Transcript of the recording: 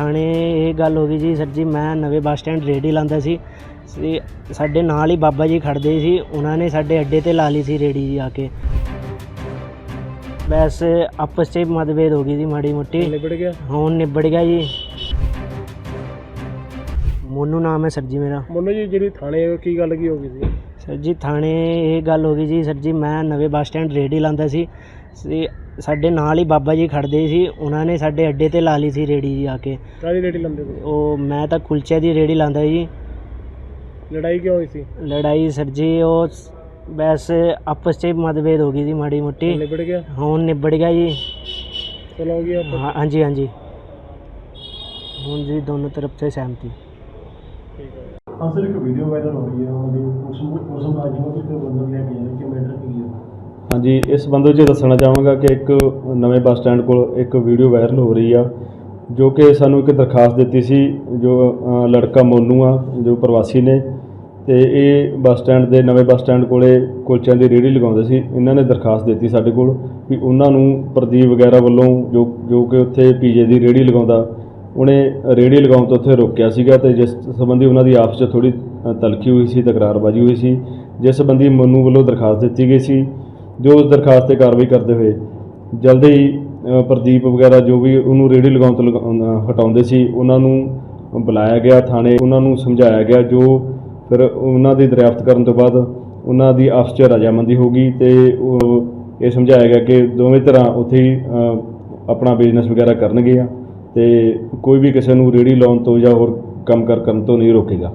ਥਾਣੇ ਇਹ ਗੱਲ ਹੋ ਗਈ ਜੀ ਸਰ ਜੀ ਮੈਂ ਨਵੇਂ ਬੱਸ ਸਟੈਂਡ ਰੇੜੀ ਲਾਉਂਦਾ ਸੀ। ਸਾਡੇ ਨਾਲ ਹੀ ਬਾਬਾ ਜੀ ਖੜਦੇ ਸੀ ਉਹਨਾਂ ਨੇ ਸਾਡੇ ਅੱਡੇ ਤੇ ਲਾ ਲਈ ਸੀ ਰੇੜੀ ਜੀ ਆ ਕੇ। ਬਸ ਆਪਸ 'ਚ ਮਤਭੇਦ ਹੋ ਗਈ ਸੀ ਮਾੜੀ ਮੋਟੀ। ਨਿਬੜ ਗਿਆ? ਹੁਣ ਨਿਬੜ ਗਿਆ ਜੀ। ਮੋਨੂ ਨਾਮ ਹੈ ਸਰ ਜੀ ਮੇਰਾ। ਮੋਨੂ ਜੀ ਜਿਹੜੀ ਥਾਣੇ ਕੀ ਗੱਲ ਕੀ ਹੋ ਗਈ ਸੀ? ਸਰ ਜੀ ਥਾਣੇ ਇਹ ਗੱਲ ਹੋ ਗਈ ਜੀ ਸਰ ਜੀ ਮੈਂ ਨਵੇਂ ਬੱਸ ਸਟੈਂਡ ਰੇਹੜੀ ਲਾਉਂਦਾ ਸੀ। ਸੀ- ਸਾਡੇ ਨਾਲ ਹੀ ਬਾਬਾ ਜੀ ਖੜਦੇ ਸੀ ਉਹਨਾਂ ਨੇ ਸਾਡੇ ਅੱਡੇ ਤੇ ਲਾ ਲਈ ਸੀ ਰੇੜੀ ਜੀ ਆ ਕੇ। ਕਾਹਦੀ ਰੇਡੀ ਲੰਦੇ ਤੁਸੀਂ ਉਹ ਮੈਂ ਤਾਂ ਕੁਲਚੇ ਦੀ ਰੇੜੀ ਲਾਉਂਦਾ ਜੀ। ਲੜਾਈ ਕਿਉਂ ਹੋਈ ਸੀ? ਲੜਾਈ ਸਰ ਜੀ ਉਹ ਸ- ਆਪਸ 'ਚ ਹੀ ਮਤਭੇਦ ਹੋ ਗਈ ਸੀ ਮਾੜੀ ਮੋਟੀ। ਨਿਬੜ ਗਿਆ? ਹੁਣ ਨਿਬੜ ਗਿਆ ਜੀ। ਚਲੋ ਹੋ ਗਿਆ ਹਾਂ- ਹਾਂਜੀ ਹਾਂਜੀ। ਹੁਣ ਜੀ ਦੋਨੋਂ ਤਰਫ ਸੇ ਸਹਿਮਤੀ। ਠੀਕ ਹੈ ਹਾਂ, ਸਰ, ਇੱਕ ਵੀਡੀਓ ਵਾਇਰਲ ਹੋ ਰਹੀ ਹੈ ਉਹਦੀ ਉਸ ਉਸ ਮੁਲਾਜ਼ਮ ਬੰਦਰ ਲੈ ਕੇ ਆਏ ਕਿ ਮੈਟਰ ਕੀ ਹੈ? ਹਾਂਜੀ, ਇਸ ਸੰਬੰਧ ਵਿੱਚ ਦੱਸਣਾ ਚਾਹਾਂਗਾ ਕਿ ਇੱਕ ਨਵੇਂ ਬੱਸ ਸਟੈਂਡ ਕੋਲ ਇੱਕ ਵੀਡੀਓ ਵਾਇਰਲ ਹੋ ਰਹੀ ਆ, ਜੋ ਕਿ ਸਾਨੂੰ ਇੱਕ ਦਰਖਾਸਤ ਦਿੱਤੀ ਸੀ, ਜੋ ਲੜਕਾ ਮੋਨੂ ਆ, ਜੋ ਪ੍ਰਵਾਸੀ ਨੇ, ਤੇ ਇਹ ਬੱਸ ਸਟੈਂਡ ਦੇ ਨਵੇਂ ਬੱਸ ਸਟੈਂਡ ਕੋਲੇ ਕੁਲਚਿਆਂ ਦੀ ਰੇਹੜੀ ਲਗਾਉਂਦੇ ਸੀ, ਇਹਨਾਂ ਨੇ ਦਰਖਾਸਤ ਦਿੱਤੀ ਸਾਡੇ ਕੋਲ, ਵੀ ਉਹਨਾਂ ਨੂੰ ਪ੍ਰਦੀਪ ਵਗੈਰਾ ਵੱਲੋਂ ਜੋ ਜੋ ਕਿ ਉੱਥੇ ਪੀਜੇ ਦੀ ਰੇਹੜੀ ਲਗਾਉਂਦਾ ਉਹਨੇ ਰੇਹੜੀ ਲਗਾਉਣ ਤੋਂ ਉੱਥੇ ਰੋਕਿਆ ਸੀਗਾ ਤੇ ਜਿਸ ਸੰਬੰਧੀ ਉਹਨਾਂ ਦੀ ਆਪਸ 'ਚ ਥੋੜੀ ਤਲਖੀ ਹੋਈ ਸੀ, ਤਕਰਾਰਬਾਜ਼ੀ ਹੋਈ ਸੀ, ਜਿਸ ਸੰਬੰਧੀ ਮਨੂ ਵੱਲੋਂ ਦਰਖਾਸਤ ਦਿੱਤੀ ਗਈ ਸੀ, ਜੋ ਉਸ ਦਰਖਾਸਤ ਤੇ ਕਾਰਵਾਈ ਕਰਦੇ ਹੋਏ ਜਲਦੀ ਹੀ ਪ੍ਰਦੀਪ ਵਗੈਰਾ ਜੋ ਵੀ ਉਹਨੂੰ ਰੇਹੜੀ ਲਗਾਉਣ ਤੋਂ ਲਗਾ- ਹਟਾਉਂਦੇ ਸੀ, ਉਹਨਾਂ ਨੂੰ ਬੁਲਾਇਆ ਗਿਆ ਥਾਣੇ, ਉਹਨਾਂ ਨੂੰ ਸਮਝਾਇਆ ਗਿਆ, ਜੋ ਫਿਰ ਉਹਨਾਂ ਦੀ ਦਰਿਆਫਤ ਕਰਨ ਤੋਂ ਬਾਅਦ ਉਹਨਾਂ ਦੀ ਆਪਸ 'ਚ ਰਜਾਮੰਦੀ ਹੋ ਗਈ ਤੇ ਉਹ ਇਹ ਸਮਝਾਇਆ ਗਿਆ ਕਿ ਦੋਵੇਂ ਤਰ੍ਹਾਂ ਉੱਥੇ ਹੀ ਆਪਣਾ ਬਿਜ਼ਨਸ ਵਗੈਰਾ ਕਰਨਗੇ ਆ ਤੇ ਕੋਈ ਵੀ ਕਿਸੇ ਨੂੰ ਰੇਹੜੀ ਲਾਉਣ ਤੋਂ ਜਾਂ ਹੋਰ ਕੰਮ ਕਾਰ ਕਰਨ ਤੋਂ ਨਹੀਂ ਰੋਕੇਗਾ।